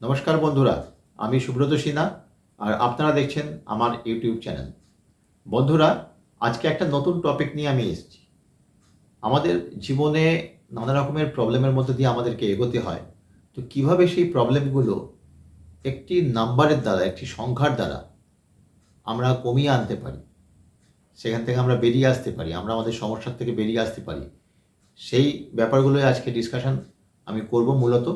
নমস্কার বন্ধুরা, আমি সুব্রত সিনহা আর আপনারা দেখছেন আমার ইউটিউব চ্যানেল। বন্ধুরা, আজকে একটা নতুন টপিক নিয়ে আমি এসেছি। আমাদের জীবনে নানা রকমের প্রবলেমের মধ্যে দিয়ে আমাদেরকে এগোতে হয়। তো কীভাবে সেই প্রবলেমগুলো একটি নাম্বারের দ্বারা, একটি সংখ্যার দ্বারা আমরা কমিয়ে আনতে পারি? সেখান থেকে আমরা বেরিয়ে আসতে পারি, আমরা আমাদের সমস্যার থেকে বেরিয়ে আসতে পারি। সেই ব্যাপারগুলোই আজকে ডিসকাশন আমি করব মূলত।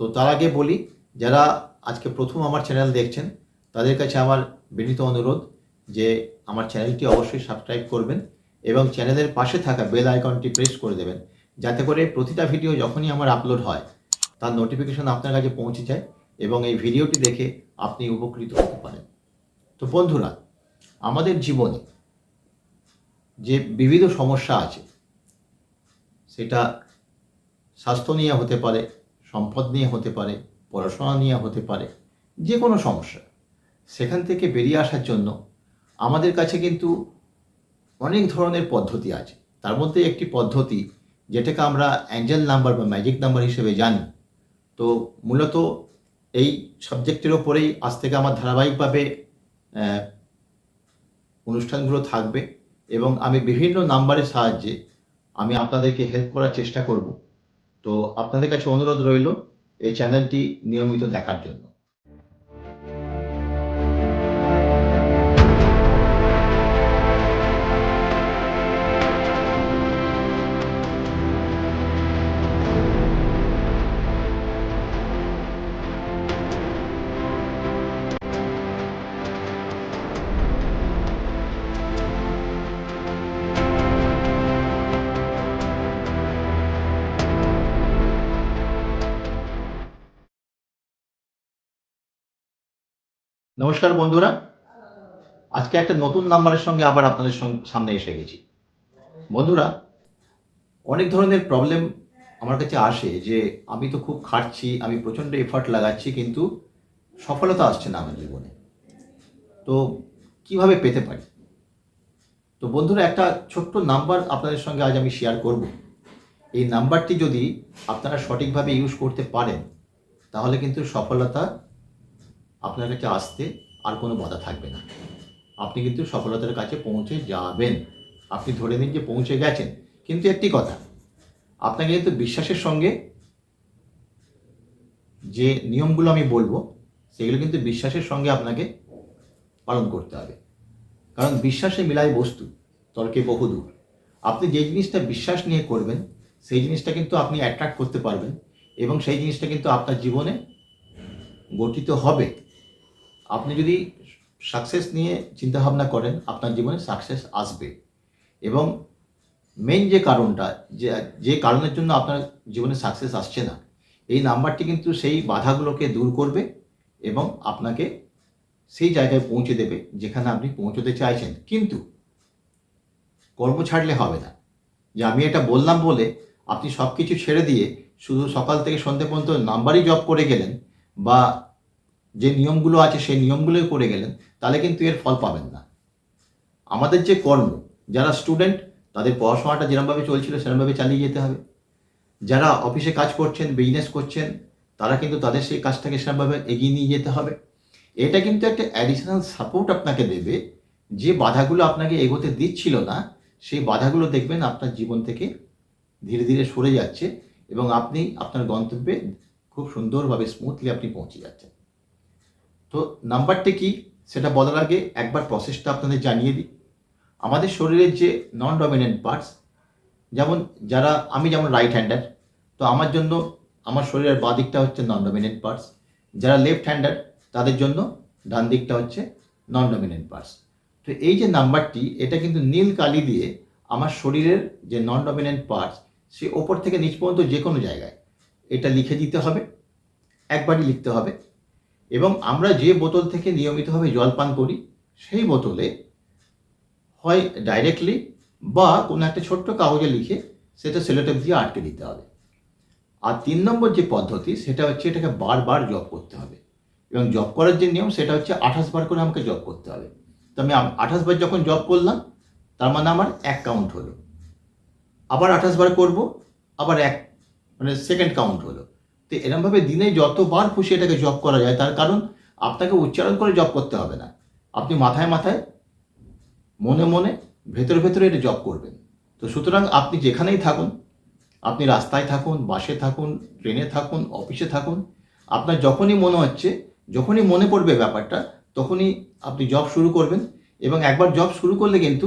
তো তার আগে বলি যারা আজকে প্রথম আমার চ্যানেল দেখছেন, তাদের কাছে আমার বিনীত অনুরোধ যে আমার চ্যানেলটি অবশ্যই সাবস্ক্রাইব করবেন এবং চ্যানেলের পাশে থাকা বেল আইকনটি প্রেস করে দেবেন। যাতে করে প্রতিটা ভিডিও যখনই আমার আপলোড হয়, তার নোটিফিকেশন আপনার কাছে পৌঁছে যায় এবং এই ভিডিওটি দেখে আপনি উপকৃত হতে পারেন। তো বন্ধুরা, আমাদের জীবনে যে বিবিধ সমস্যা আছে, সেটা স্বাস্থ্য নিয়ে হতে পারে, সম্পদ নিয়ে হতে পারে পড়াশোনা নিয়ে হতে পারে যে কোনো সমস্যা। সেখান থেকে বেরিয়ে আসার জন্য আমাদের কাছে কিন্তু অনেক ধরনের পদ্ধতি আছে। তার মধ্যে একটি পদ্ধতি যেটাকে আমরা অ্যাঞ্জেল নাম্বার বা ম্যাজিক নাম্বার হিসেবে জানি। তো মূলত এই সাবজেক্টের ওপরেই আজ থেকে আমার ধারাবাহিকভাবে অনুষ্ঠানগুলো থাকবে এবং আমি বিভিন্ন নাম্বারের সাহায্যে আমি আপনাদেরকে হেল্প করার চেষ্টা করব। তো আপনাদের কাছে অনুরোধ রইল এই চ্যানেলটি নিয়মিত দেখার জন্য। নমস্কার বন্ধুরা। আজকে একটা নতুন নাম্বারের সঙ্গে আবার আপনাদের সামনে এসে গেছি। বন্ধুরা, অনেক ধরনের প্রবলেম আমার কাছে আসে যে আমি তো খুব খাটছি, আমি প্রচণ্ড এফার্ট লাগাচ্ছি, কিন্তু সফলতা আসছে না আমার জীবনে। তো কীভাবে পেতে পারি? তো বন্ধুরা, একটা ছোট্ট নাম্বার আপনাদের সঙ্গে আজ আমি শেয়ার করব। এই নাম্বারটি যদি আপনারা সঠিকভাবে ইউজ করতে পারেন, তাহলে কিন্তু সফলতা আপনার কাছে আসতে আর কোনো বাধা থাকবে না। আপনি কিন্তু সফলতার কাছে পৌঁছে যাবেন। আপনি ধরে নিন যে পৌঁছে গেছেন। কিন্তু একটি কথা, আপনাকে কিন্তু বিশ্বাসের সঙ্গে যে নিয়মগুলো আমি বলব, সেগুলো কিন্তু বিশ্বাসের সঙ্গে আপনাকে পালন করতে হবে। কারণ বিশ্বাসে মিলায় বস্তু, তর্কে বহুদূর আপনি যে জিনিসটা বিশ্বাস নিয়ে করবেন, সেই জিনিসটা কিন্তু আপনি অ্যাট্রাক্ট করতে পারবেন এবং সেই জিনিসটা কিন্তু আপনার জীবনে গঠিত হবে। আপনি যদি সাকসেস নিয়ে চিন্তাভাবনা করেন, আপনার জীবনে সাকসেস আসবে। এবং মেন যে কারণটা, যে যে কারণের জন্য আপনার জীবনে সাকসেস আসছে না, এই নাম্বারটি কিন্তু সেই বাধাগুলোকে দূর করবে এবং আপনাকে সেই জায়গায় পৌঁছে দেবে যেখানে আপনি পৌঁছতে চাইছেন। কিন্তু কর্ম ছাড়লে হবে না। যে আমি এটা বললাম বলে আপনি সব কিছু ছেড়ে দিয়ে শুধু সকাল থেকে সন্ধ্যে পর্যন্ত নাম্বারই জব করে গেলেন বা যে নিয়মগুলো আছে সেই নিয়মগুলোই করে গেলেন, তাহলে কিন্তু এর ফল পাবেন না। আমাদের যে কর্ম, যারা স্টুডেন্ট তাদের পড়াশোনাটা যেরমভাবে চলছিল, সেরমভাবে চালিয়ে যেতে হবে। যারা অফিসে কাজ করছেন বিজনেস করছেন, তারা কিন্তু তাদের সেই কাজটাকে সেরমভাবে এগিয়ে নিয়ে যেতে হবে। এটা কিন্তু একটা অ্যাডিশনাল সাপোর্ট আপনাকে দেবে, যে বাধাগুলো আপনাকে এগোতে দিচ্ছিল না, সেই বাধাগুলো দেখবেন আপনার জীবন থেকে ধীরে ধীরে সরে যাচ্ছে এবং আপনি, আপনার গন্তব্যে খুব সুন্দরভাবে স্মুথলি আপনি পৌঁছে যাচ্ছেন। তো নাম্বারটি কি? সেটা বলার আগে একবার প্রসেসটা আপনাদের জানিয়ে দিই। আমাদের শরীরের যে নন ডমিনেন্ট পার্টস যেমন যারা, আমি যেমন রাইট হ্যান্ডার তো আমার জন্য আমার শরীরের বাঁ দিকটা হচ্ছে নন ডমিনেন্ট পার্টস যারা লেফট হ্যান্ডার তাদের জন্য ডান দিকটা হচ্ছে নন ডমিনেন্ট পার্টস তো এই যে নাম্বারটি, এটা কিন্তু নীল কালি দিয়ে আমার শরীরের যে নন ডমিনেন্ট পার্টস সে ওপর থেকে নিচ পর্যন্ত যে কোনো জায়গায় এটা লিখে দিতে হবে। একবারই লিখতে হবে। এবং আমরা যে বোতল থেকে নিয়মিতভাবে জল পান করি, সেই বোতলে হয় ডাইরেক্টলি বা কোনো একটা ছোট্ট কাগজে লিখে সেটা সেলোটেপ দিয়ে আটকে দিতে হবে। আর তিন নম্বর যে পদ্ধতি, সেটা হচ্ছে এটাকে বারবার জব করতে হবে। এবং জব করার যে নিয়ম, সেটা হচ্ছে আঠাশ বার করে আমাকে জব করতে হবে। তো আমি আঠাশ বার যখন জব করলাম, তার মানে আমার এক কাউন্ট হলো। আবার আঠাশ বার করব, আবার এক মানে সেকেন্ড কাউন্ট হলো। তো এরমভাবে দিনে যতবার খুশি এটাকে জব করা যায়, তার কারণ আপনাকে উচ্চারণ করে জব করতে হবে না। আপনি মাথায় মাথায়, মনে মনে, ভেতরে ভেতরে এটা জব করবেন। তো সুতরাং আপনি যেখানেই থাকুন, আপনি রাস্তায় থাকুন, বাসে থাকুন, ট্রেনে থাকুন অফিসে থাকুন, আপনার যখনই মনে হচ্ছে, যখনই মনে পড়বে ব্যাপারটা, তখনই আপনি জব শুরু করবেন এবং একবার জব শুরু করলে কিন্তু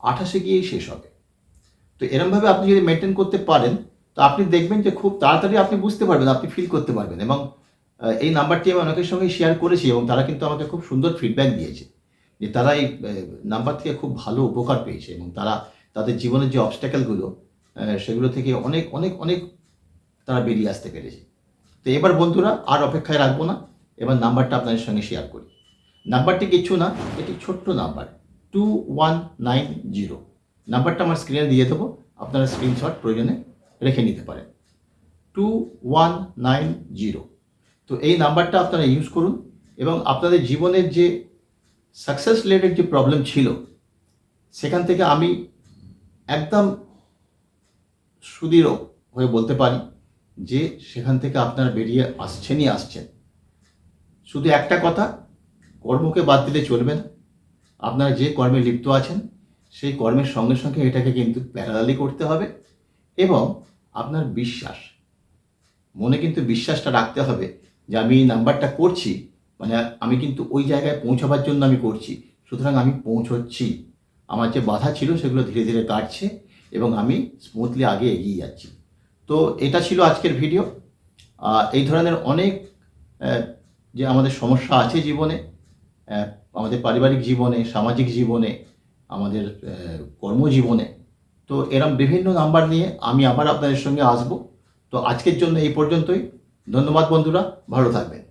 আঠাশে গিয়েই শেষ হবে। তো এরমভাবে আপনি যদি মেনটেন করতে পারেন তো আপনি দেখবেন যে খুব তাড়াতাড়ি আপনি বুঝতে পারবেন, আপনি ফিল করতে পারবেন এবং এই নাম্বারটি আমি অনেকের সঙ্গে শেয়ার করেছি এবং তারা কিন্তু আমাকে খুব সুন্দর ফিডব্যাক দিয়েছে। যে তারা এই নাম্বার থেকে খুব ভালো উপকার পেয়েছে এবং তারা তাদের জীবনের যে অবস্ট্যাকেলগুলো সেগুলো থেকে অনেক অনেক অনেক তারা বেরিয়ে আসতে পেরেছে। তো এবার বন্ধুরা, আর অপেক্ষায় রাখব না, এবার নাম্বারটা আপনাদের সঙ্গে শেয়ার করি। নাম্বারটি কিছু না এটি ছোট্ট number two one nine zero নাম্বারটা আমার স্ক্রিনে দিয়ে দেবো, আপনারা স্ক্রিনশট প্রয়োজনে রেখে নিতে পারেন। টু ওয়ান নাইন জিরো তো এই নাম্বারটা আপনারা ইউজ করুন এবং আপনাদের জীবনের যে সাকসেস রিলেটেড যে প্রবলেম ছিল, সেখান থেকে আমি একদম সুদৃঢ় হয়ে বলতে পারি যে সেখান থেকে আপনারা বেরিয়ে আসছেনই আসছেন। শুধু একটা কথা, কর্মকে বাদ দিলে চলবে না। আপনারা যে কর্মে লিপ্ত আছেন, সেই কর্মের সঙ্গে সঙ্গে এটাকে কিন্তু প্যারালালি করতে হবে এবং আপনার বিশ্বাস। মনে কিন্তু বিশ্বাসটা রাখতে হবে যে আমি এই নাম্বারটা করছি মানে আমি কিন্তু ওই জায়গায় পৌঁছাবার জন্য আমি করছি। সুতরাং আমি পৌঁছচ্ছি। আমার যে বাধা ছিল সেগুলো ধীরে ধীরে কাটছে এবং আমি স্মুথলি আগে এগিয়ে যাচ্ছি। তো এটা ছিল আজকের ভিডিও এই ধরনের অনেক যে আমাদের সমস্যা আছে জীবনে আমাদের পারিবারিক জীবনে, সামাজিক জীবনে, আমাদের কর্মজীবনে তো এরম বিভিন্ন নাম্বার নিয়ে আমি আবার আপনাদের সঙ্গে আসব। তো আজকের জন্য এই পর্যন্তই। ধন্যবাদ বন্ধুরা, ভালো থাকবেন।